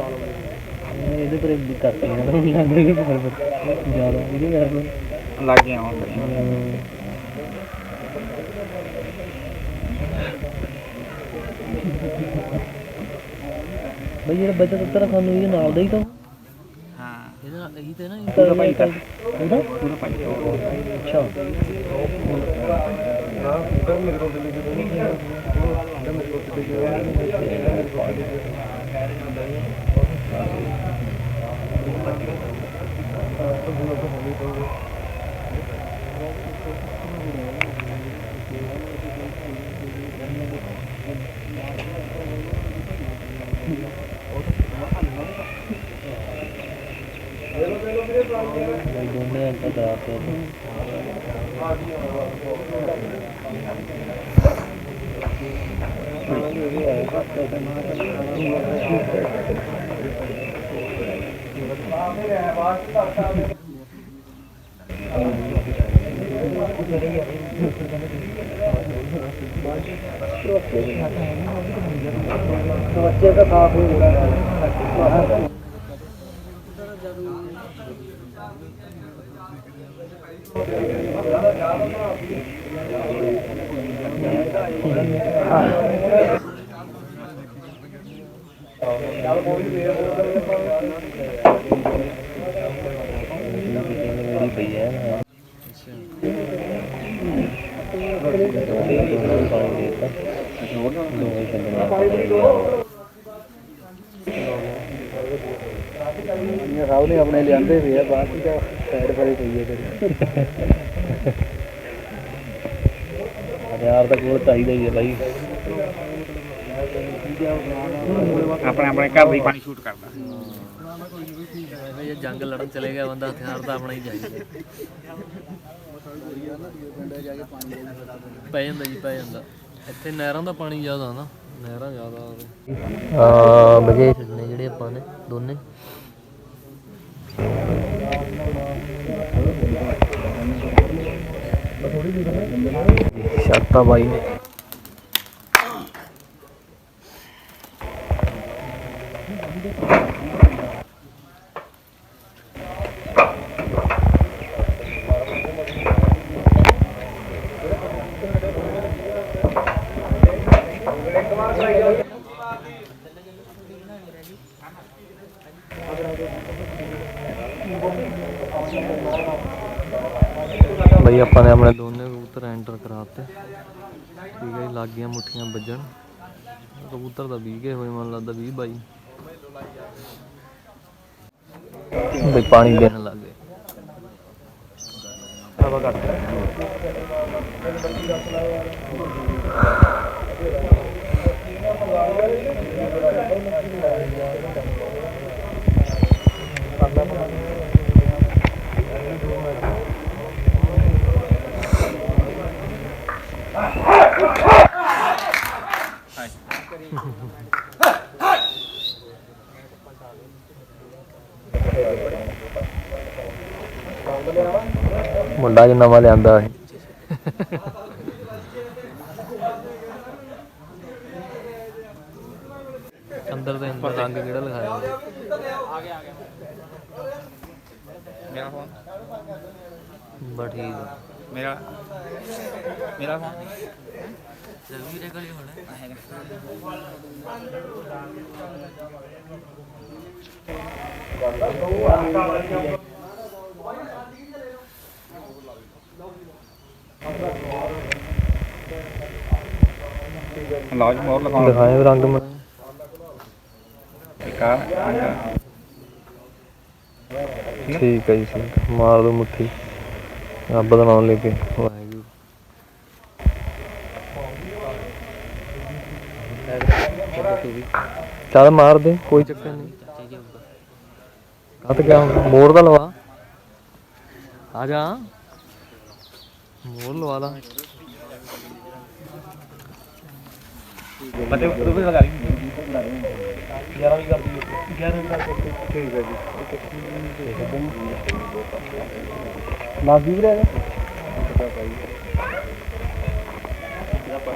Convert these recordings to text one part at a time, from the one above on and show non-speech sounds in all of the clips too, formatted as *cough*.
ਇਹਦੇ ਪਰ ਵੀ ਕਰਤੀ ਨਾ ਲੱਗਦਾ ਇਹਦੇ ਪਰ ਜ਼ਿਆਦਾ ਇਹਦੇ ਪਰ ਲੱਗ ਗਿਆ ਹੁਣ ਬਈ ਜਿਹੜਾ ਬਚਤ ਉੱਤਰ ਸਾਨੂੰ ਇਹਦੇ ਨਾਲ ਦਾ ਹੀ ਤਾਂ। ਹਾਂ। ਇਹਦੇ ਇਹੀ ਤੇ ਨਾ ਪੂਰਾ ਭਾਈ ਕਰ। ਉਹਦਾ ਪੂਰਾ ਭਾਈ ਅੱਛਾ। ਬਈ ਦੋਨੇ ਅੰਕਲ ਕਰਾਤੇ ਬੱਚੇ ਦਾ ਸਾਫ਼ ਹੋ। ਗਿਆ ਮੇਰੀ ਪਈ ਹੈ ਨਾ ਪਾਣੀ ਦੇਤਾ ਦੋਵੇਂ ਛੱਡਣਾ ਇਹ ਸਭ ਲਿਆਂਦੇ ਵੀ ਆ ਬਾਅਦ ਚ ਸਾਈਡ ਪਰੇ ਪਈ ਹੈ ਤੇਰੀ ਹਜ਼ਾਰ ਤਾਂ ਕੋਲ ਚਾਹੀਦਾ ਹੀ ਹੈ ਬਾਈ। ਆਪਣੇ ਆਪਣੇ ਘਰ ਦਾ ਪਾਣੀ ਸ਼ੂਟ ਕਰਦਾ। ਜੇ ਜੰਗ ਲੜਨ ਚਲੇ ਗਿਆ ਬੰਦਾ ਹਥਿਆਰ ਤਾਂ ਆਪਣਾ ਹੀ ਚਾਹੀਦਾ। ਪੈ ਜਾਂਦਾ ਜੀ ਪੈ ਜਾਂਦਾ। ਇੱਥੇ ਨਹਿਰਾਂ ਦਾ ਪਾਣੀ ਜ਼ਿਆਦਾ ਨਾ ਨਹਿਰਾਂ ਜ਼ਿਆਦਾ ਆ। ਵਜੇ ਛੱਡਨੇ ਜਿਹੜੇ ਆਪਾਂ ਨੇ ਦੋਨੇ। ਸ਼ਰਤਾ ਬਾਈ ਨੇ ਬਈ ਕਰਾਤੇ ਠੀਕ ਹੈ ਜੀ ਲੱਗ ਗਈਆਂ ਮੁੱਠੀਆਂ ਵੱਜਣ। ਕਬੂਤਰ ਦਾ 20 ਕੇ ਹੋਏ ਮਨ ਲੱਗਦਾ 20 ਬਾਈ। ਬਈ ਪਾਣੀ ਦੇਣ ਲੱਗ ਗਏ। ਮੁੰਡਾ ਜੋ ਨਵਾਂ ਲਿਆਂਦਾ ਸੀ। ਅੰਦਰ ਦੇ ਅੰਦਰ ਰੰਗ ਕਿਹੜਾ ਲਿਖਾਇਆ ਹੋਇਆ? ਮੇਰਾ ਫੋਨ। ਬਸ ਠੀਕ ਆ। ਮੇਰਾ ਮੇਰਾ ਫੋਨ। ਵੀਰੇ ਕੋਲ ਹੋਣਾ ਲਾਜ ਮੋਰ ਲਗਾਉਣ ਦਿਖਾਏ ਰੰਗ ਮੈਂ ਇੱਕ ਆ ਠੀਕ ਹੈ ਜੀ ਆ। ਮਾਰ ਦੋ ਮੁੱਠੀ। ਰੱਬ ਦਾ ਨਾਮ ਲੈ ਕੇ ਚੱਲ ਮਾਰ ਦੇ, ਕੋਈ ਚੱਕਰ ਨਹੀਂ। ਕੱਟ ਗਿਆ ਹੁਣ? ਦਾ ਲਵਾ। ਆ ਜਾ। ਮੋੜ ਲਵਾ ਲਾ। ਬਤੇ ਉਹ ਵੀ ਲਗਾ ਲਈ। 11 ਵੀ ਕਰ ਦਿਓ 11 ਕਰ ਦਿਓ ਠੀਕ ਹੈ ਜੀ। ਲਾਸ ਵੀ ਰਹੇਗਾ ਮੋੜ ਲਗਾ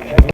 ਦਿੱਤੀ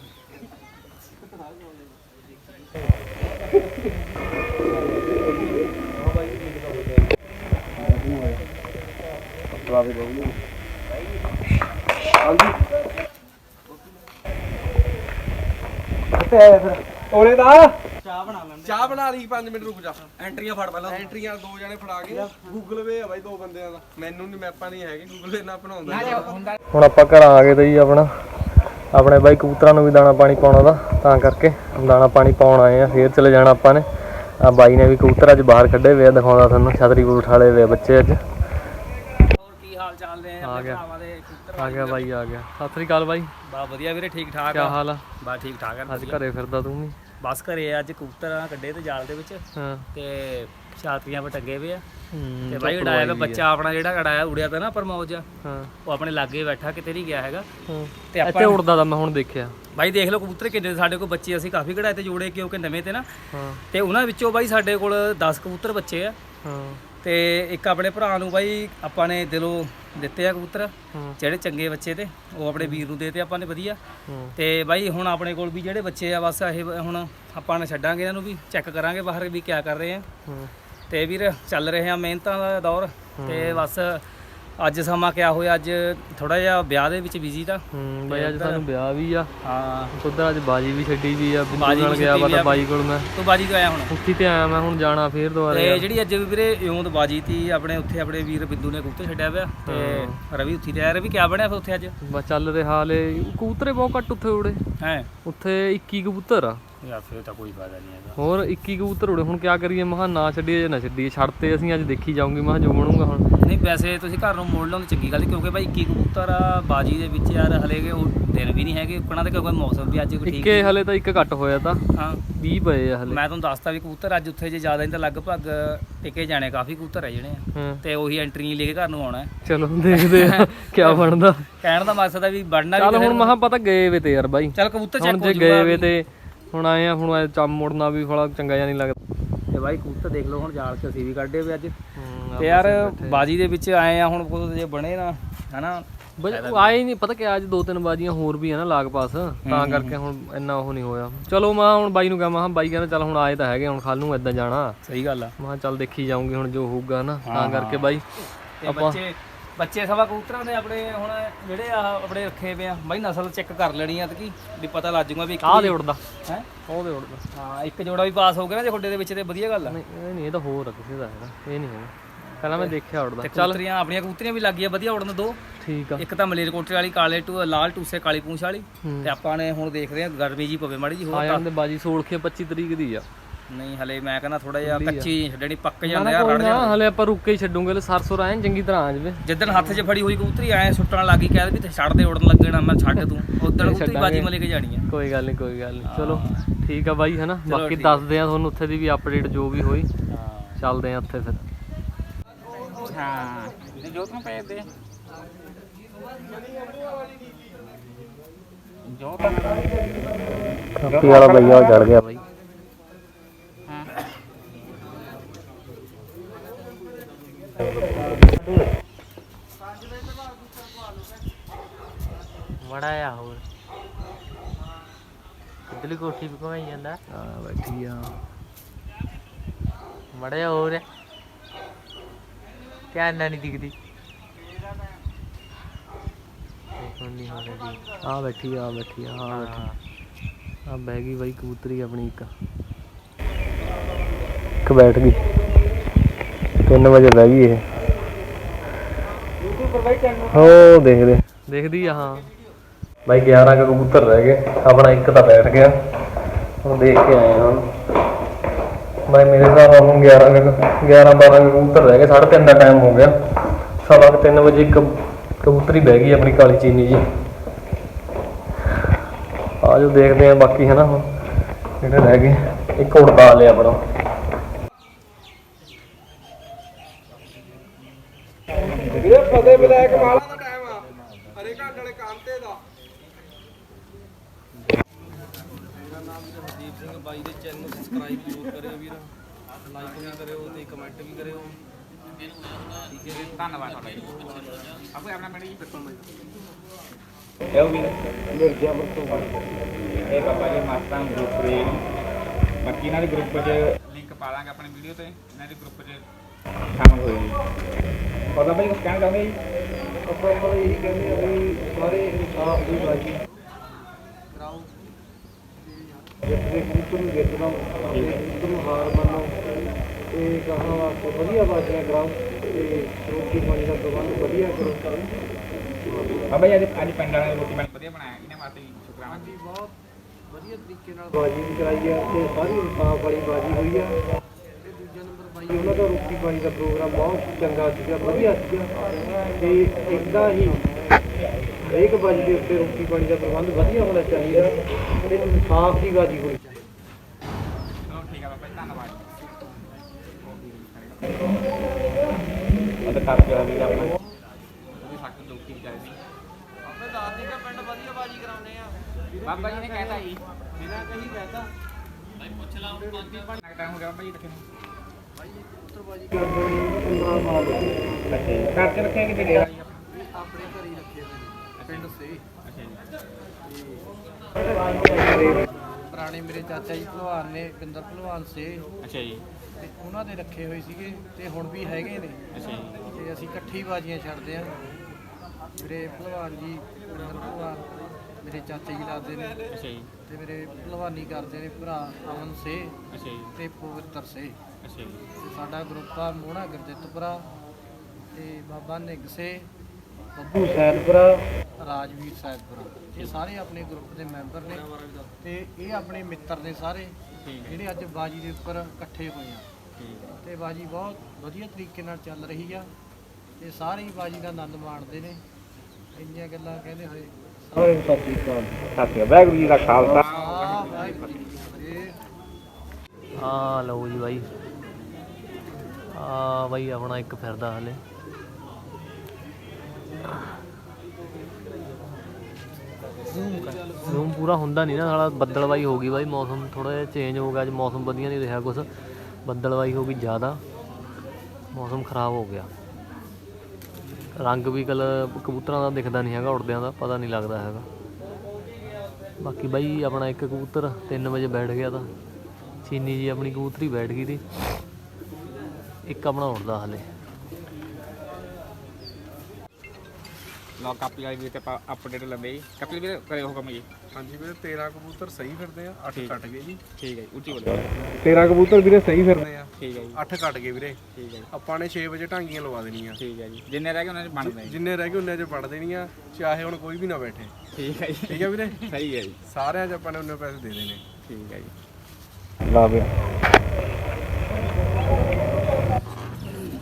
ਛੱਡੀ ਫਿਰ ਕਿੱਥੇ ਆਇਆ ਫਿਰ ਉਹਨੇ ਦਾ ਚਾਹ ਬਣਾ ਲਈ 5 ਮਿੰਟ ਰੁਕ ਜਾ। ਐਂਟਰੀਆਂ ਫੜ ਪਹਿਲਾਂ। ਐਂਟਰੀਆਂ ਦੋ ਜਣੇ ਫੜਾ ਕੇ। ਗੂਗਲ ਵੇ ਆ ਬਾਈ ਦੋ ਬੰਦਿਆਂ ਦਾ। ਮੈਨੂੰ ਨਹੀਂ ਮੈਪਾਂ ਨਹੀਂ ਹੈਗੇ। ਗੂਗਲ ਵੇ ਨਾ ਬਣਾਉਂਦਾ ਹੁਣ ਆਪਾਂ ਘਰ ਆ ਗਏ ਤੇ ਜੀ ਆਪਣਾ। ਆਪਣੇ ਬਾਈ ਕਬੂਤਰਾਂ ਨੂੰ ਵੀ ਦਾਣਾ ਪਾਣੀ ਪਾਉਣਾ ਦਾ ਤਾਂ ਕਰਕੇ ਦਾਣਾ ਪਾਣੀ ਪਾਉਣ ਆਏ ਆ। ਫੇਰ ਚਲੇ ਜਾਣਾ ਆਪਾਂ ਨੇ। ਆ ਬਾਈ ਨੇ ਵੀ ਕਬੂਤਰ ਅੱਜ ਬਾਹਰ ਕੱਢੇ ਹੋਏ ਆ ਦਿਖਾਉਂਦਾ ਤੁਹਾਨੂੰ। ਛਤਰੀ ਕੋਲ ਉਠਾਲੇ ਆ ਬੱਚੇ ਅੱਜ। ਆ ਗਿਆ। ਭਰਾਵਾਂ ਦੇ ਪੁੱਤਰ ਆ ਗਿਆ ਬਾਈ ਆ ਗਿਆ। ਸਤਿ ਸ੍ਰੀ ਅਕਾਲ ਬਾਈ। ਬਾ ਵਧੀਆ ਵੀਰੇ ਠੀਕ ਠਾਕ ਕੀ ਹਾਲ ਆ? ਬਾ ਠੀਕ ਠਾਕ ਆ ਅੱਜ ਘਰੇ ਫਿਰਦਾ ਤੂੰ ਵੀ? ਬਸ ਘਰੇ ਅੱਜ ਕਬੂਤਰ ਕੱਢੇ ਤੇ ਜਾਲ ਦੇ ਵਿੱਚ। ਹਾਂ। ਤੇ ਛਾਤੀਆਂ 'ਤੇ ਟੰਗੇ ਵੇ ਆ। ਤੇ ਬਾਈ ਉਡਾਇਆ ਵਾ ਬੱਚਾ ਆਪਣਾ ਜਿਹੜਾ ਉਡਾਇਆ ਉੜਿਆ ਤਾਂ ਨਾ ਪਰਮੌਜ ਹਾਂ। ਉਹ ਆਪਣੇ ਲਾਗੇ ਬੈਠਾ ਕਿਤੇ ਨਹੀਂ ਗਿਆ ਹੈਗਾ। ਹਾਂ। ਤੇ ਇੱਥੇ ਆਪਾਂ ਉੜਦਾ ਤਾਂ ਮੈਂ ਹੁਣ ਦੇਖਿਆ। ਬਾਈ ਦੇਖ ਲਓ ਕਬੂਤਰ ਕਿੰਨੇ ਸਾਡੇ ਕੋਲ ਬੱਚੇ ਅਸੀਂ ਕਾਫੀ ਕਢਾਏ ਤੇ ਜੋੜੇ ਕਿਉਂਕਿ ਨਵੇਂ ਤੇ ਨਾ। ਹਾਂ। ਤੇ ਉਹਨਾਂ ਵਿੱਚੋਂ ਬਾਈ ਸਾਡੇ ਕੋਲ 10 ਕਬੂਤਰ ਬੱਚੇ ਆ। ਹਾਂ। ਤੇ ਇੱਕ ਆਪਣੇ ਭਰਾ ਨੂੰ ਬਾਈ ਆਪਾਂ ਨੇ ਦਿਲੋਂ ਦਿੱਤੇ ਆ ਕਬੂਤਰ ਜਿਹੜੇ ਚੰਗੇ ਬੱਚੇ ਤੇ ਉਹ ਆਪਣੇ ਵੀਰ ਨੂੰ ਦੇ ਤੇ ਆਪਾਂ ਨੇ ਵਧੀਆ। ਤੇ ਬਾਈ ਹੁਣ ਆਪਣੇ ਕੋਲ ਵੀ ਜਿਹੜੇ ਬੱਚੇ ਆ ਬਸ ਇਹ ਹੁਣ ਆਪਾਂ ਨੇ ਛੱਡਾਂਗੇ ਇਹਨਾਂ ਨੂੰ ਵੀ ਚੈੱਕ ਕਰਾਂਗੇ ਬਾਹਰ ਵੀ ਕਿਆ ਕਰ ਰਹੇ ਆ। ਤੇ ਵੀਰ ਚੱਲ ਰਹੇ ਆ ਮਿਹਨਤਾਂ ਦਾ ਦੌਰ ਤੇ ਬਸ ਅੱਜ ਸਮਾਂ ਕਿਆ ਹੋਇਆ? ਅੱਜ ਥੋੜਾ ਜਿਹਾ ਵਿਆਹ ਦੇ ਵਿੱਚ ਬਿਜ਼ੀ ਤਾਂ। ਹੂੰ ਬਾਈ ਅੱਜ ਸਾਨੂੰ ਵਿਆਹ ਵੀ ਆ। ਹਾਂ। ਉਧਰ ਅੱਜ ਬਾਜੀ ਵੀ ਛੱਡੀ ਵੀ ਆ ਬਾਜੀ ਨਾਲ ਗਿਆ ਛੱਡੀ ਵਾ ਵੀ ਤਾਂ ਆ। ਬਾਈ ਕੋਲ ਮੈਂ। ਤੂੰ ਬਾਜੀ ਤੋਂ ਆਇਆ ਹੁਣ? ਉੱਥੇ ਤੇ ਆਇਆ ਮੈਂ ਹੁਣ ਜਾਣਾ ਫੇਰ ਦੁਬਾਰੇ ਤੇ ਜਿਹੜੀ ਅੱਜ ਵੀਰੇ ਇਉਂ ਤਾਂ ਬਾਜੀ ਤੀ ਆਪਣੇ ਉੱਥੇ ਆਪਣੇ ਵੀਰ ਬਿੰਦੂ ਨੇ ਕਬੂਤਰ ਛੱਡਿਆ ਪਿਆ। ਤੇ ਰਵੀ ਉੱਥੇ ਆਇਆ ਰਵੀ ਕਿਆ ਬਣਿਆ ਫਿਰ ਉੱਥੇ ਅੱਜ? ਬਸ ਚੱਲ ਰਿਹਾ ਹਾਲੇ। ਕਬੂਤਰੇ ਬਹੁਤ ਘੱਟ ਉੱਥੇ ਉੜੇ। ਹੈ? ਉੱਥੇ 21 ਕਬੂਤਰ ਆ। ਯਾਰ ਫਿਰ ਤਾਂ ਕੋਈ ਫਾਇਦਾ ਨਹੀਂ ਹੈਗਾ। ਹੋਰ 21 ਕਬੂਤਰ ਉੜੇ। ਹੁਣ ਕਿਆ ਕਰੀਏ? ਮਹਾ ਨਾ ਛੱਡੀਏ ਜਾਂ ਨਾ ਛੱਡੀਏ। ਛੱਡਤੇ ਅਸੀਂ ਅੱਜ ਦੇਖੀ ਜਾਊਂਗੀ। ਮਹਾ ਜੋ ਬਣੂਗਾ ਹੁਣ। ਨਹੀਂ ਵੈਸੇ ਤੁਸੀਂ ਘਰ ਨੂੰ ਮੋੜ ਲਓ ਤਾਂ ਚੰਗੀ ਗੱਲ ਕਿਉਂਕਿ ਭਾਈ 21 ਕਬੂਤਰ ਆ ਬਾਜੀ ਦੇ ਵਿੱਚ ਯਾਰ ਹਲੇ ਕਿ ਉਹ ਦਿਨ ਵੀ ਨਹੀਂ ਹੈਗੇ ਉੱਕਣਾ ਤੇ ਕਿਉਂਕਿ ਮੌਸਮ ਵੀ ਅੱਜ ਕੋਈ ਠੀਕ ਇੱਕੇ ਹਲੇ ਤਾਂ ਇੱਕ ਘੱਟ ਹੋਇਆ ਤਾਂ ਹਾਂ। 20 ਪਏ ਆ ਹਲੇ। ਮੈਂ ਤੁਹਾਨੂੰ ਦੱਸਤਾ ਵੀ ਕਬੂਤਰ ਅੱਜ ਉੱਥੇ ਜੇ ਜ਼ਿਆਦਾ ਨਹੀਂ ਤਾਂ ਲਗਭਗ ਟਿਕੇ ਜਾਣੇ ਕਾਫੀ ਕਬੂਤਰ ਹੈ ਜਿਹੜੇ ਆ। ਹਾਂ। ਤੇ ਉਹੀ ਐਂਟਰੀ ਲੈ ਕੇ ਘਰ ਨੂੰ ਆਉਣਾ। ਹੈ ਚਲੋ ਦੇਖਦੇ ਆ *laughs* ਕਿਆ ਬਣਦਾ। ਕਹਿਣ ਦਾ ਮਕਸਦ ਹੈ ਵੀ ਵੜਨਾ ਚੱਲ ਵੀ ਹੁਣ ਮਹਾ ਪਤਾ ਗਏ ਵੇ ਤੇ ਯਾਰ ਬਾਈ। ਚੱਲ ਕਬੂਤਰ ਹੁਣ ਚੈੱਕ ਹੋ ਜੇ ਗਏ ਵੇ। ਤੇ ਹੁਣ ਆਏ ਆ ਹੁਣ ਐ ਚੰਮ ਮੁੜਨਾ ਵੀ ਫਲਾ ਚੰਗਾ ਜਿਹਾ ਨਹੀਂ ਲੱਗਦਾ। ਤੇ ਬਾਈ ਕਬੂਤਰ ਦੇਖ ਲਓ ਹੁਣ ਜਾਲ ਚ ਅਸੀਂ ਵੀ ਕੱਢੇ ਵੇ ਅੱਜ। ਤੇ ਯਾਰ ਬਾਜੀ ਦੇ ਵਿੱਚ ਆਏ ਆ ਹੁਣ ਕੋਈ ਜੇ ਬਣੇ ਨਾ ਹਨਾ? ਬਈ ਉਹ ਆਏ ਨਹੀਂ ਪਤਾ ਕਿ ਅੱਜ ਦੋ ਤਿੰਨ ਬਾਜੀਆਂ ਹੋਰ ਵੀ ਆ ਨਾ ਲਾਗ ਪਾਸ ਤਾਂ ਕਰਕੇ ਹੁਣ ਇੰਨਾ ਉਹ ਨਹੀਂ ਹੋਇਆ। ਚਲੋ ਮੈਂ ਹੁਣ ਬਾਈ ਨੂੰ ਕਹਾਂ ਮੈਂ ਕਿਹਾ ਬਾਈ ਕਹਿੰਦਾ ਚੱਲ ਹੁਣ ਆਏ ਤਾਂ ਹੈਗੇ ਹੁਣ ਕੱਲ ਨੂੰ ਜਾਣਾ। ਸਹੀ ਗੱਲ ਆ। ਮੈਂ ਚੱਲ ਦੇਖੀ ਜਾਊਂਗੀ ਹੁਣ ਜੋ ਹੋਊਗਾ ਨਾ ਤਾਂ ਕਰਕੇ ਬਾਈ। ਤੇ ਬੱਚੇ ਬੱਚੇ ਸਵਾ ਕਬੂਤਰਾਂ ਦੇ ਆਪਣੇ ਹੁਣ ਜਿਹੜੇ ਆ ਆਪਣੇ ਰੱਖੇ ਪਏ ਆ ਬਾਈ ਨਸਲ ਚੈੱਕ ਕਰ ਲੈਣੀ ਆ ਤੇ ਕੀ ਵੀ ਪਤਾ ਲੱਗ ਜਾਊਗਾ ਵੀ ਇੱਕ ਆਹ ਦੇ ਉੜਦਾ। ਹੈ? ਉਹ ਦੇ ਉੜਦਾ। ਹਾਂ ਇੱਕ ਜੋੜਾ ਵੀ ਪਾਸ ਹੋ ਗਿਆ ਨਾ ਜੇ ਖੁੱਡੇ ਦੇ ਵਿੱਚ ਤੇ ਵਧੀਆ ਗੱਲ ਆ। ਨਹੀਂ ਇਹ ਨਹੀਂ ਇਹ ਤਾਂ ਹੋਰ ਕਿਸੇ ਦਾ ਇਹ ਨਹੀਂ ਹੈਗਾ। ਪਹਿਲਾਂ ਮੈਂ ਦੇਖਿਆ ਉੜਦਾ ਤੇ ਕਬੂਤਰੀਆਂ ਆਪਣੀਆਂ ਕਬੂਤਰੀਆਂ ਵੀ ਲੱਗ ਗਈਆਂ ਵਧੀਆ ਉੜਨ ਦੋ। ਠੀਕ ਆ। ਇੱਕ ਤਾਂ ਮਲੇਰਕੋਟੇ ਵਾਲੀ ਕਾਲੇ ਟੂ ਲਾਲ ਟੂਸੇ ਕਾਲੀ ਪੂੰਛ ਵਾਲੀ। ਤੇ ਆਪਾਂ ਨੇ ਹੁਣ ਦੇਖਦੇ ਆ ਗਰਮੀ ਜੀ ਪਵੇ ਮਾੜੀ ਜੀ ਆ ਹੋਰ ਜਾਂਦੇ ਬਾਜੀ 16 25 ਤਰੀਕ ਦੀ ਆ। ਨਹੀਂ ਹਲੇ ਮੈਂ ਕਹਿੰਦਾ ਥੋੜਾ ਜਿਹਾ ਕੱਚੀ ਛੱਡਣੀ ਪੱਕ ਜਾਂਦੇ ਆ ਰੜ ਨਾ ਹਲੇ ਆਪਾਂ ਰੁੱਕ ਹੀ ਛੱਡੂਗੇ ਲੈ ਸਰਸੁਰ ਆਏ ਚੰਗੀ ਤਰ੍ਹਾਂ ਆ ਜਾਵੇ। ਜਿੱਦਣ ਹੱਥ 'ਚ ਫੜੀ ਹੋਈ ਕਬੂਤਰੀ ਐ ਸੁੱਟਣ ਲੱਗੀ ਕਹਿ ਵੀ ਤੇ ਛੱਡ ਦੇ ਉੜਨ ਲੱਗਣਾ ਮੈਂ ਛੱਡ ਤੂੰ ਉਦੋਂ ਕਬੂਤਰੀ ਬਾਜੀ ਮਲੇ ਕੇ ਜਾਣੀ ਆ। ਕੋਈ ਗੱਲ ਨਹੀਂ ਕੋਈ ਗੱਲ ਨਹੀਂ ਚਲੋ ਠੀਕ ਆ ਬਾਈ ਹੈਨਾ? ਬਾਕੀ ਦੱਸਦੇ ਆ ਤੁਹਾਨੂੰ ਉੱਥੇ ਦੀ ਵੀ ਅਪਡੇਟ ਜੋ ਵੀ ਹੋਈ। ਚੱਲਦੇ ਆ ਉੱਥੇ ਫਿਰ। હા જોત નું પહેર દે ਟੱਪੀ ਵਾਲਾ ਭਈਆ ਚੜ ਗਿਆ ਬਾਈ। ਬੜਾ ਹੋਰ। ਇਧਰਲੀ ਕੋਠੀ ਵੀ ਘੁਮਾਈ ਜਾਂਦਾ। ਹਾਂ ਬੈਠੀ ਆ। ਬੜਾ ਹੋਰ। ਹੈ ਧਿਆਨ ਨਾਲ ਨਹੀਂ ਦਿਖਦੀ। ਦੇਖੋ ਨਹੀਂ ਹੋ ਰਹੀ ਆ ਬੈਠੀ ਆ ਬੈਠੀ ਆ ਆ ਬੈਠੀ। ਆ ਬਹਿ ਗਈ ਬਾਈ ਕਬੂਤਰੀ ਆਪਣੀ ਇੱਕ। ਇੱਕ ਬੈਠ ਗਈ। 3 ਵਜੇ ਬਹਿ ਗਈ ਇਹ। ਹੋ ਦੇਖਦੇ ਦੇਖਦੀ ਆ ਹਾਂ। ਬਾਈ 11 ਕੁ ਕਬੂਤਰ ਰਹਿ ਗਏ। ਆਪਣਾ ਇੱਕ ਤਾਂ ਬੈਠ ਗਿਆ। ਹੁਣ ਦੇਖ ਕੇ ਆਏ ਹਾਂ। ਬਾਈ ਮੇਰੇ ਹਿਸਾਬ ਨਾਲ ਹੁਣ 11 ਕੁ 11 12 ਕੁ ਕਬੂਤਰ ਰਹਿ ਗਏ 3:30 ਦਾ ਟਾਈਮ ਹੋ ਗਿਆ। ਸਵਾ ਕੁ ਤਿੰਨ ਵਜੇ ਇੱਕ ਕਬੂਤਰੀ ਬਹਿ ਗਈ ਆਪਣੀ ਕਾਲੀ ਚੀਨੀ ਜੀ ਆਜੋ ਦੇਖਦੇ ਆ ਬਾਕੀ ਹੈ ਨਾ ਹੁਣ ਜਿਹੜੇ ਰਹਿ ਗਏ, ਇੱਕ ਉੜਦਾ ਲਿਆ ਆਪਣਾ। ਵੀਰੇ, ਫਤਿਹ ਵਿਲਾਇਕ ਮਾਲਾ ਦਾ ਟਾਈਮ ਆ ਹਰੇ ਘਾਟ ਵਾਲੇ ਕਾਂਤੇ ਦਾ ਹਰਦੀਪ ਸਿੰਘ ਬਾਈ ਦੇ ਚੈਨਲ ਨੂੰ ਸਬਸਕ੍ਰਾਈਬ ਜ਼ਰੂਰ ਕਰਿਓ ਵੀਰ। ਲਾਈਕ ਵੀ ਕਰਿਓ ਤੇ ਕਮੈਂਟ ਵੀ ਕਰਿਓ। ਠੀਕ ਹੈ ਜੀ ਧੰਨਵਾਦ ਤੁਹਾਡਾ ਜੀ। ਆਪੇ ਆਪਣਾ ਮਿੰਟ ਜੀ? ਇਹ ਬਾਬਾ ਜੀ ਮਾਸਟਰਾਂ ਗਰੁੱਪ ਦੇ। ਬਾਕੀ ਇਹਨਾਂ ਦੇ ਗਰੁੱਪ 'ਚ ਲਿੰਕ ਪਾ ਦਾਂਗੇ ਆਪਣੀ ਵੀਡੀਓ ਤੇ। ਇਹਨਾਂ ਦੇ ਗਰੁੱਪ 'ਚ ਸ਼ਾਮਲ ਹੋਏ ਜੀ ਹੋਰ ਬਾਬਾ ਜੀ ਕੁਝ ਕਹਿਣਾ ਚਾਹੁੰਦੇ ਜੀ? ਆਪਾਂ ਇਹੀ ਕਹਿੰਦੇ ਆ ਵੀ ਸਾਰੇ ਇਨਸਾਫ ਦੀ ਬਾਜੀ ਕਰਾਓ ਜਿੱਥੇ ਨੂੰ ਨੂੰ ਹਾਰ ਮੰਨੋ ਤੇ ਵਾਸਤੇ ਵਧੀਆ ਬਾਜੀਆਂ ਕਰਾਓ ਤੇ ਰੋਟੀ ਪਾਣੀ ਦਾ ਪ੍ਰਬੰਧ ਵਧੀਆ ਕਰੋ ਬਾਬਾ ਜੀ ਅੱਜ ਅੱਜ ਪਿੰਡ ਵਾਲਿਆਂ ਨੇ ਰੋਟੀ ਪਾਣੀ ਵਧੀਆ ਬਣਾਇਆ ਇਹਨਾਂ ਵਾਸਤੇ ਸ਼ੁਕਰਾਨਾ। ਹਾਂਜੀ ਬਹੁਤ ਵਧੀਆ ਤਰੀਕੇ ਨਾਲ ਬਾਜੀ ਵੀ ਕਰਾਈ ਆ ਤੇ ਸਾਰੀ ਇਨਸਾਫ ਵਾਲੀ ਬਾਜੀ ਹੋਈ ਆ। ਤੇ ਦੂਜਾ ਨੰਬਰ ਬਾਈ ਉਹਨਾਂ ਦਾ ਰੋਟੀ ਪਾਣੀ ਦਾ ਪ੍ਰੋਗਰਾਮ ਬਹੁਤ ਚੰਗਾ ਸੀਗਾ ਵਧੀਆ ਸੀਗਾ। ਤੇ ਇਦਾਂ ਹੀ ਹਰੇਕ ਬਾਜੀ ਦੇ ਉੱਤੇ ਰੋਟੀ ਪਾਣੀ ਦਾ ਪ੍ਰਬੰਧ ਵਧੀਆ ਹੋਣਾ ਚਾਹੀਦਾ। ਤੇ ਇਨਸਾਫ ਦੀ ਬਾਜੀ ਹੋਣੀ ਚਾਹੀਦੀ। ਚਲੋ ਠੀਕ ਆ ਬਾਬਾ ਜੀ ਧੰਨਵਾਦ। ਅਦਰ ਕਰਕੇ ਆ ਵੀਰ ਆਪਣਾ ਉਹਦੀ ਸੱਟ ਲੋਕੀ ਸੀ ਆਪਣੇ ਦਾਦੀ ਦਾ ਪਿੰਡ ਵਧੀਆ ਬਾਜੀ ਕਰਾਉਂਦੇ ਆ ਬਾਬਾ ਜੀ ਨੇ ਕਹਿਤਾ ਜੀ ਬਿਨਾਂ ਕਹੀ ਕਹਤਾ ਕਿੰਨਾ ਟਾਈਮ ਹੋ ਗਿਆ ਬਾਬਾ ਜੀ ਰੱਖੇ ਨੂੰ? ਪੁੱਤਰ ਬਾਜੀ ਕਰਦੇ ਨੇ 15 ਸਾਲ ਹੋ ਗਏ। ਅੱਛਾ 'ਚ ਰੱਖਿਆ ਕਿਤੇ ਡੇਰਾ ਜੀ ਪਿੰਡ ਸੇ। ਪੁਰਾਣੇ ਮੇਰੇ ਚਾਚਾ ਜੀ ਭਲਵਾਨ ਨੇ ਬਿੰਦਰ ਭਲਵਾਨ ਸੇ। ਅੱਛਾ ਜੀ। ਤੇ ਉਹਨਾਂ ਦੇ ਰੱਖੇ ਹੋਏ ਸੀਗੇ ਤੇ ਹੁਣ ਵੀ ਹੈਗੇ ਨੇ। ਅੱਛਾ ਜੀ। ਤੇ ਅਸੀਂ ਇਕੱਠੀ ਬਾਜੀਆਂ ਛੱਡਦੇ ਆ ਮੇਰੇ ਭਲਵਾਨ ਜੀ ਬਿੰਦਰ ਭਲਵਾਨ ਮੇਰੇ ਚਾਚਾ ਜੀ ਲੱਗਦੇ ਨੇ। ਅੱਛਾ ਜੀ। ਤੇ ਮੇਰੇ ਭਲਵਾਨੀ ਕਰਦੇ ਨੇ ਭਰਾ ਅਮਨ ਸੇ ਅੱਛਾ ਜੀ। ਤੇ ਪਵਿੱਤਰ ਸੇ। ਅੱਛਾ ਜੀ। ਤੇ ਸਾਡਾ ਗਰੁੱਪ ਆ ਮੋਹਣਾ ਗੁਰਦਿੱਤਪੁਰਾ ਤੇ ਬਾਬਾ ਨਿੱਘ ਸੇ। ਬੱਬੂ ਸੈਦਪੁਰਾ ਰਾਜਵੀਰ ਸੈਦਪੁਰਾ। ਇਹ ਸਾਰੇ ਆਪਣੇ ਗਰੁੱਪ ਦੇ ਮੈਂਬਰ ਨੇ ਤੇ ਇਹ ਆਪਣੇ ਮਿੱਤਰ ਨੇ ਸਾਰੇ ਜਿਹੜੇ ਅੱਜ ਬਾਜੀ ਦੇ ਉੱਪਰ ਇਕੱਠੇ ਹੋਏ ਆ। ਤੇ ਬਾਜੀ ਬਹੁਤ ਵਧੀਆ ਤਰੀਕੇ ਨਾਲ ਚੱਲ ਰਹੀ ਆ ਤੇ ਸਾਰੇ ਹੀ ਬਾਜੀ ਦਾ ਆਨੰਦ ਮਾਣਦੇ ਨੇ। ਇੰਨੀਆਂ ਗੱਲਾਂ ਕਹਿੰਦੇ ਹੋਏ। ਸਾਰੇ ਸਤਿ ਸ੍ਰੀ ਅਕਾਲ। ਸਾਥੀਓ ਵਾਹਿਗੁਰੂ ਜੀ ਦਾ ਖਾਲਸਾ। ਆ ਲਓ ਜੀ ਬਾਈ। ਆ ਬਾਈ ਆਪਣਾ ਇੱਕ ਫਿਰਦਾ ਹਲੇ। ਜ਼ੂਮ ਪੂਰਾ ਹੁੰਦਾ ਨਹੀਂ ਨਾ, ਸਾਲਾ ਬੱਦਲਵਾਈ ਹੋ ਗਈ ਬਾਈ, ਮੌਸਮ ਥੋੜਾ ਜਿਹਾ ਚੇਂਜ ਹੋ ਗਿਆ, ਅੱਜ ਮੌਸਮ ਵਧੀਆ ਨਹੀਂ ਰਿਹਾ ਕੁਛ। ਬੱਦਲਵਾਈ ਹੋ ਗਈ ਜ਼ਿਆਦਾ, ਮੌਸਮ ਖਰਾਬ ਹੋ ਗਿਆ। ਰੰਗ ਵੀ ਕਲ ਕਬੂਤਰਾਂ ਦਾ ਦਿਖਦਾ ਨਹੀਂ ਹੈਗਾ, ਉੜਦਿਆਂ ਦਾ, ਪਤਾ ਨਹੀਂ ਲੱਗਦਾ ਹੈਗਾ। ਬਾਕੀ ਬਾਈ ਆਪਣਾ ਇੱਕ ਕਬੂਤਰ 3 ਵਜੇ ਬੈਠ ਗਿਆ ਤਾਂ। ਚੀਨੀ ਜੀ ਆਪਣੀ ਕਬੂਤਰੀ ਬੈਠ ਗਈ ਤੀ। ਇੱਕ ਆਪਣਾ ਉੜਦਾ ਹਲੇ। ਲੋ ਕਾਪੀ ਵਾਲੀ ਵੀ ਤੇ ਆਪਾਂ ਅਪਡੇਟ ਲੰਦੇ ਜੀ। ਕਾਪੀ ਵੀਰ ਕਰੇ ਹੁਕਮ ਜੀ। ਹਾਂਜੀ ਵੀਰੇ 13 ਕਬੂਤਰ ਸਹੀ ਫਿਰਦੇ ਆ 8 ਕੱਟ ਗਏ ਜੀ। ਠੀਕ ਹੈ ਜੀ ਉੱਚੀ ਬੋਲੋ। 13 ਕਬੂਤਰ ਵੀਰੇ ਸਹੀ ਫਿਰਦੇ ਆ। ਠੀਕ ਹੈ ਜੀ। 8 ਕੱਟ ਗਏ ਵੀਰੇ। ਠੀਕ ਹੈ ਜੀ। ਆਪਾਂ ਨੇ 6 ਵਜੇ ਢਾਂਗੀਆਂ ਲਵਾ ਦੇਣੀਆਂ। ਠੀਕ ਹੈ ਜੀ। ਜਿੰਨੇ ਰਹਿ ਗਏ ਉਹਨਾਂ ਨੇ ਬਣਦੇ ਜੀ ਜਿੰਨੇ ਰਹਿ ਗਏ ਉਹਨੇ ਚ ਪੜ ਦੇਣੀਆਂ ਚਾਹੇ ਹੁਣ ਕੋਈ ਵੀ ਨਾ ਬੈਠੇ। ਠੀਕ ਹੈ ਜੀ। ਠੀਕ ਹੈ ਵੀਰੇ? ਸਹੀ ਹੈ ਜੀ। ਸਾਰਿਆਂ 'ਚ ਆਪਾਂ ਨੇ ਉਹਨੇ ਪੈਸੇ ਦੇ ਦੇਣੇ। ਠੀਕ ਹੈ ਜੀ। ਲਾ ਵੀ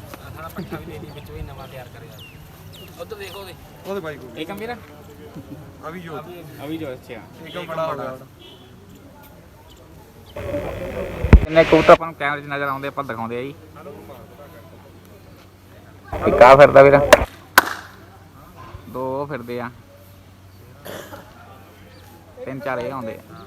ਸਾਡਾ ਪੱਖਾ ਵੀ ਦੇ ਦੀ ਵਿੱਚ ਵੀ ਨਵਾਂ ਤਿਆਰ ਕਰਿਆ। ਉਧਰ ਦੇਖੋ ਉਹਦੇ। ਉਹਦੇ ਬਾਈ ਕੋਲ। ਏਕਮ ਵੀਰ? ਅਭੀ ਜੋ। ਅਭੀ ਜੋ ਅੱਛਾ। ਏਕਮ ਬੜਾ ਹੋ ਗਿਆ ਕਿੰਨੇ ਕਬੂਤਰ ਆਪਾਂ ਨੂੰ ਕੈਮਰੇ 'ਚ ਨਜ਼ਰ ਆਉਂਦੇ ਆਪਾਂ ਦਿਖਾਉਂਦੇ ਆ ਜੀ। ਇੱਕ ਆ ਫਿਰਦਾ ਵੀਰ। ਦੋ ਉਹ ਫਿਰਦੇ ਆ। ਤਿੰਨ ਚਾਰ ਇਹ ਆਉਂਦੇ ਆ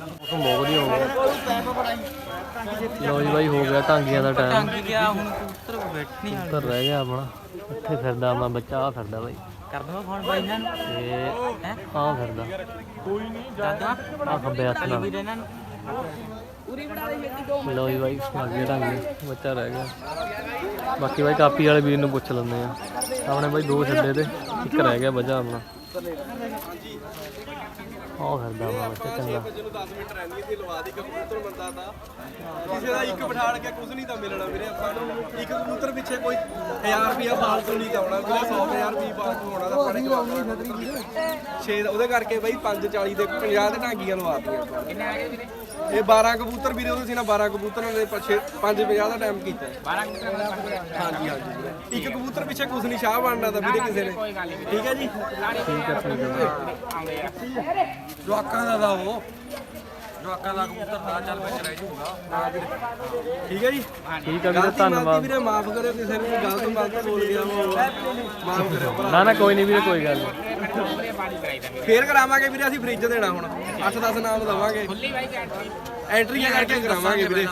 ਮੌਸਮ ਬਹੁਤ ਵਧੀਆ ਹੋ ਗਿਆ ਲੋ ਜੀ ਬਾਈ ਹੋ ਗਿਆ ਟਾਂਗੀਆਂ ਦਾ ਟਾਈਮ। ਗਿਆ ਹੁਣ ਕਬੂਤਰ ਬੈਠਣੀ ਉੱਤਰ ਰਹਿ ਗਿਆ ਆਪਣਾ। ਇੱਥੇ ਫਿਰਦਾ ਆਪਣਾ ਬੱਚਾ ਆ ਫਿਰਦਾ ਬਾਈ। ਕਰ ਦਵਾਂ ਫੋਨ ਬਾਈ ਇਹਨਾਂ ਨੂੰ। ਤੇ ਹੈ? ਆ ਫਿਰਦਾ। ਦਾਦਾ ਆ ਖੱਬੇ ਹੱਥ ਨਾਲ। ਵੀਰ ਇਹਨਾਂ ਨੂੰ ਲੋ ਜੀ ਬਾਈ ਅੱਗੇ ਟਾਂਗੇ ਬੱਚਾ ਰਹਿ ਗਿਆ। ਬਾਕੀ ਬਾਈ ਕਾਪੀ ਵਾਲੇ ਵੀਰ ਨੂੰ ਪੁੱਛ ਲੈਂਦੇ ਆ। ਆਪਣੇ ਬਾਈ ਦੋ ਛੱਡੇ ਤੇ ਇੱਕ ਰਹਿ ਗਿਆ ਬੱਚਾ ਆਪਣਾ। ਆ ਫਿਰਦਾ ਆਪਣਾ ਬੱਚਾ ਚੰਗਾ। ਜਿਹਨੂੰ 10 ਮਿੰਟ ਰਹਿੰਦੀ ਤੇ ਲਵਾ ਦੀ ਕਬੂਤਰ ਬੰਦਾ ਦਾ ਕਿਸੇ ਦਾ ਇੱਕ ਬਿਠਾੜ ਕੇ ਕੁਝ ਨਹੀਂ ਤਾਂ ਮਿਲਣਾ ਵੀਰੇ ਆਪਾਂ ਨੂੰ ਇੱਕ ਕਬੂਤਰ ਪਿੱਛੇ ਕੋਈ 1000 ਰੁਪਿਆ ਫਾਲਤੂ ਨਹੀਂ ਤਾਂ ਆਉਣਾ ਵੀਰੇ 100000 ਰੁਪਏ ਫਾਲਤੂ ਹੋਣਾ ਤਾਂ ਆਪਾਂ ਨੇ ਕਬੂਤਰ 6 ਉਹਦੇ ਕਰਕੇ ਬਈ 540 ਦੇ 50 ਦੇ ਢਾਂਗੀਆਂ ਲਵਾਤੀਆਂ ਕਿੰਨੇ ਆ ਗਏ ਵੀਰੇ? ਇਹ 12 ਕਬੂਤਰ ਵੀਰੇ ਉਹਦੇ ਸੀ ਨਾ 12 ਕਬੂਤਰਾਂ ਦੇ ਪਿੱਛੇ 550 ਦਾ ਟਾਈਮ ਕੀਤਾ। ਹੈ। 12 ਕਿਲੋਮੀਟਰ ਹਾਂਜੀ ਹਾਂਜੀ। ਇੱਕ ਕਬੂਤਰ ਪਿੱਛੇ ਕੁਝ ਨਹੀਂ ਸ਼ਾਹ ਬਣਨਾ ਤਾਂ ਵੀਰੇ ਕਿਸੇ ਨੇ। ਕੋਈ ਗੱਲ ਨਹੀਂ ਠੀਕ ਹੈ ਜੀ? ਠੀਕ ਹੈ ਠੀਕ ਹੈ। ਆਉਂਦੇ ਆ। ਜਵਾਕਾਂ ਦਾ ਦਾ ਉਹ। ਜਵਾਕਾਂ ਦਾ ਕਬੂਤਰ ਨਾ ਚੱਲ ਵਿੱਚ ਰਹਿ ਜਾਊਗਾ ਠੀਕ ਹੈ ਜੀ? ਠੀਕ ਹੈ ਵੀਰੇ ਗਲਤੀ ਧੰਨਵਾਦ। ਮਾਫੀ ਵੀਰੇ ਮਾਫ ਕਰਿਓ ਕਿਸੇ ਨੂੰ ਕੋਈ ਗਲਤ ਮਲਤ ਬੋਲ ਗਿਆ ਉਹ। ਮਾਫ ਕਰਿਓ ਭਰਾ। ਨਾ ਨਾ ਕੋਈ ਨਹੀਂ ਵੀਰੇ ਕੋਈ ਗੱਲ ਨਹੀਂ ਫੇਰ ਕਰਾਵਾਂਗੇ ਵੀਰੇ ਅਸੀਂ ਫ੍ਰਿਜ ਦੇਣਾ ਹੁਣ। 8-10 ਨਾਮ ਦਵਾਂਗੇ। ਖੁੱਲੀ ਬਾਈ ਕੈਂਟਰੀ ਐਂਟਰੀਆਂ ਕਰਕੇ ਕਰਾਵਾਂਗੇ ਵੀਰੇ।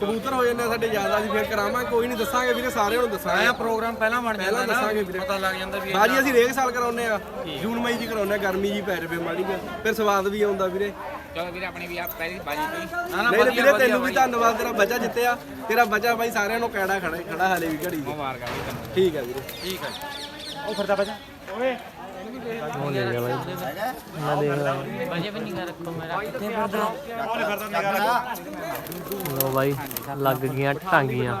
ਕਬੂਤਰ ਹੋ ਜਾਂਦੇ ਆ ਸਾਡੇ ਜ਼ਿਆਦਾ ਅਸੀਂ ਫੇਰ ਕਰਾਵਾਂਗੇ। ਕੋਈ ਨਹੀਂ ਦੱਸਾਂਗੇ ਵੀਰੇ ਸਾਰਿਆਂ ਨੂੰ ਦੱਸਾਂਗੇ। ਆਇਆ ਪ੍ਰੋਗਰਾਮ ਪਹਿਲਾਂ ਬਣ ਪਹਿਲਾਂ ਦੱਸਾਂਗੇ ਵੀਰੇ। ਪਤਾ ਲੱਗ ਜਾਂਦਾ ਵੀ ਬਾਜੀ ਅਸੀਂ ਰੇਕ ਸਾਲ ਕਰਾਉਨੇ ਆ। ਜੂਨ ਮਈ ਜੀ ਕਰਾਉਨੇ ਆ ਗਰਮੀ ਜੀ ਪੈ ਰਵੇ ਮਾੜੀ ਫਿਰ ਸਵਾਦ ਵੀ ਆਉਂਦਾ ਵੀਰੇ। ਚਲੋ ਵੀਰੇ ਆਪਣੀ ਵੀ ਆ ਪਹਿਲੀ ਬਾਜੀ ਤੋਂ ਨਾ ਨਾ ਨਹੀਂ ਵੀਰੇ ਤੈਨੂੰ ਵੀ ਧੰਨਵਾਦ ਤੇਰਾ ਬੱਚਾ ਜਿੱਤਿਆ। ਤੇਰਾ ਬੱਚਾ ਬਾਈ ਸਾਰਿਆਂ ਨੂੰ ਕੈੜਾ ਖੜਾ ਖੜਾ ਹਲੇ ਵੀ ਘੜੀ ਦੀ। ਮੁਬਾਰਕਾਂ ਵੀ ਤੁਹਾਨੂੰ ਠੀਕ ਹੈ ਵੀਰੇ। ਠੀਕ ਹੈ ਉਹ ਫਿਰਦਾ ਬੱਚਾ। ਹੋ ਗਿਆ ਬਾਈ। ਮੈਂ ਦੇਖਦਾ ਬਾਜੇ ਵੀ ਨਹੀਂ ਰੱਖੋ ਮੇਰਾ। ਕਿੱਥੇ ਫਿਰਦਾ? ਲੋ ਬਾਈ ਲੱਗ ਗਈਆਂ ਟਾਂਗੀਆਂ।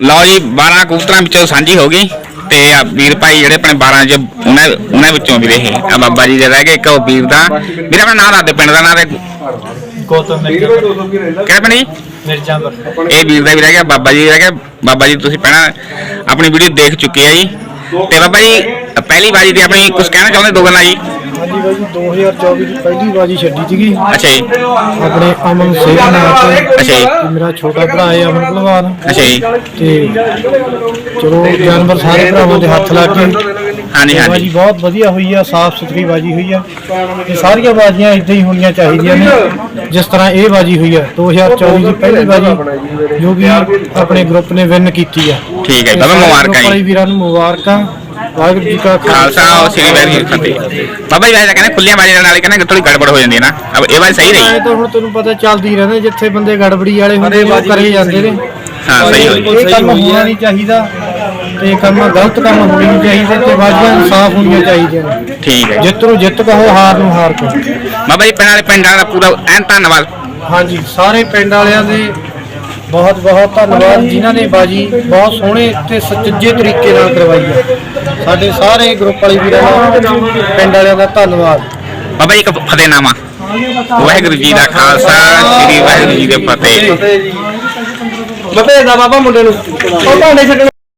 ਲਓ ਜੀ 12 ਕਬੂਤਰਾਂ ਵਿੱਚੋਂ ਸਾਂਝੀ ਹੋ ਗਈ ਤੇ ਆ ਵੀਰ ਭਾਈ ਜਿਹੜੇ ਆਪਣੇ 12 ਚ ਉਹਨਾਂ ਉਹਨਾਂ ਵਿੱਚੋਂ ਵੀਰੇ ਇਹ ਆ ਬਾਬਾ ਜੀ ਦੇ ਰਹਿ ਗਏ ਇੱਕ ਉਹ ਵੀਰ ਦਾ। ਵੀਰੇ ਆਪਣਾ ਨਾਮ ਦੱਸ ਦੇ ਪਿੰਡ ਦਾ ਨਾਮ ਤੇ। ਗੌਤਮ ਕਿਹੜਾ ਪਿੰਡ ਜੀ? ਮਿਰਜ਼ਾਪੁਰ ਇਹ ਵੀਰ ਦਾ ਵੀ ਰਹਿ ਗਿਆ ਬਾਬਾ ਜੀ ਰਹਿ ਗਿਆ। ਬਾਬਾ ਜੀ ਤੁਸੀਂ ਪਹਿਲਾਂ ਆਪਣੀ ਵੀਡੀਓ ਦੇਖ ਚੁੱਕੇ ਆ ਜੀ। ਤੇ ਬਾਬਾ ਜੀ ਪਹਿਲੀ ਵਾਰੀ ਤੇ ਆਪਣੀ ਕੁਝ ਕਹਿਣਾ ਚਾਹੁੰਦੇ ਦੋ ਗੱਲਾਂ ਜੀ? ਹਾਂਜੀ ਬਾਜੀ 2024 ਦੀ ਪਹਿਲੀ ਬਾਜੀ ਛੱਡੀ ਸੀਗੀ। ਅੱਛਾ ਜੀ। ਆਪਣੇ ਅਮਨ ਸਿੰਘ ਨਾਲ ਅੱਛਾ ਜੀ। ਤੇ ਮੇਰਾ ਛੋਟਾ ਭਰਾ ਹੈ ਅਮਨ ਭਲਵਾਨ। ਅੱਛਾ ਜੀ। ਤੇ ਚਲੋ ਜਾਨਵਰ ਸਾਰੇ ਭਰਾਵਾਂ ਦੇ ਹੱਥ ਲੱਗ ਗਏ। ਹਾਂਜੀ ਹਾਂਜੀ। ਬਾਜੀ ਬਹੁਤ ਵਧੀਆ ਹੋਈ ਆ ਸਾਫ਼ ਸੁਥਰੀ ਬਾਜੀ ਹੋਈ ਆ। ਤੇ ਸਾਰੀਆਂ ਬਾਜੀਆਂ ਇਦਾਂ ਹੀ ਹੋਣੀਆਂ ਚਾਹੀਦੀਆਂ ਨੇ ਜਿਸ ਤਰ੍ਹਾਂ ਇਹ ਬਾਜੀ ਹੋਈ ਆ 2024 ਦੀ ਪਹਿਲੀ ਬਾਜੀ ਜੋ ਕਿ ਆਪਣੇ ਗਰੁੱਪ ਨੇ ਵਿਨ ਕੀਤੀ ਆ। ਠੀਕ ਹੈ ਬਾਬਾ ਮੁਬਾਰਕਾਂ ਵਾਲੇ ਜੀ ਵੀਰਾਂ ਨੂੰ ਮੁਬਾਰਕਾਂ ਵਾਹਿਗੁਰੂ ਜੀ ਕਾ ਖਾਲਸਾ। ਉਹ ਸ੍ਰੀ ਵਾਹਿਗੁਰੂ ਜੀ ਕੀ ਫਤਿਹ। ਬਾਬਾ ਜੀ ਵੈਸੇ ਕਹਿੰਦੇ ਖੁੱਲੀਆਂ ਬਾਜ਼ੀਆਂ ਨਾਲ ਕਹਿੰਦੇ ਥੋੜੀ ਗੜਬੜ ਹੋ ਜਾਂਦੀ ਹੈ ਨਾ। ਅਬ ਇਹ ਵਾਰ ਸਹੀ ਇਹ ਰਹੀ ਤਾਂ ਹੁਣ ਤੈਨੂੰ ਪਤਾ ਚੱਲਦੀ ਰਹਿੰਦਾ ਜਿੱਥੇ ਬੰਦੇ ਗੜਬੜੀ ਵਾਲੇ ਹੁੰਦੇ ਨੇ ਉਹ ਕਰੇ ਜਾਂਦੇ ਨੇ। ਹਾਂ ਸਹੀ ਹੋਈ ਇਹ ਕੰਮ ਹੋਣਾ ਨਹੀਂ ਚਾਹੀਦਾ। ਤੇ ਕੰਮ ਗਲਤ ਕੰਮ ਹੋਣੀ ਨਹੀਂ ਚਾਹੀਦੇ ਤੇ ਬਾਜੀਆਂ ਸਾਫ਼ ਹੋਣੀਆਂ ਚਾਹੀਦੀਆਂ। ਨੇ ਠੀਕ ਹੈ ਜੀ। ਜਿੱਤ ਨੂੰ ਜਿੱਤ ਕਹੋ ਹਾਰ ਨੂੰ ਹਾਰ ਕਹੋ। ਬਾਬਾ ਜੀ ਪਿੰਡ ਵਾਲੇ ਪਿੰਡਾਂ ਦਾ ਪੂਰਾ ਐਨ ਧੰਨਵਾਦ। ਹਾਂਜੀ ਸਾਰੇ ਪਿੰਡ ਵਾਲਿਆਂ ਦੇ ਬਹੁਤ ਬਹੁਤ ਧੰਨਵਾਦ ਜਿਨ੍ਹਾਂ ਨੇ ਬਾਜੀ ਬਹੁਤ ਸੋਹਣੇ ਤੇ ਸੁਚੱਜੇ ਤਰੀਕੇ ਨਾਲ ਕਰਵਾਈ ਹੈ। ਸਾਡੇ ਸਾਰੇ ਗਰੁੱਪ ਵਾਲੇ ਵੀਰਾਂ ਦਾ ਪਿੰਡ ਵਾਲਿਆਂ ਦਾ ਧੰਨਵਾਦ। ਬਾਬਾ ਜੀ ਇੱਕ ਫਤਿਹਨਾਮਾ। ਵਾਹਿਗੁਰੂ ਜੀ ਦਾ ਖਾਲਸਾ ਸ੍ਰੀ ਵਾਹਿਗੁਰੂ ਜੀ ਦੀ ਫਤਿਹ। ਮਤੇ ਦਾ ਬਾਬਾ ਮੁੰਡੇ ਨੂੰ। ਉਹ ਭਾਂਡੇ ਛੱਡਣ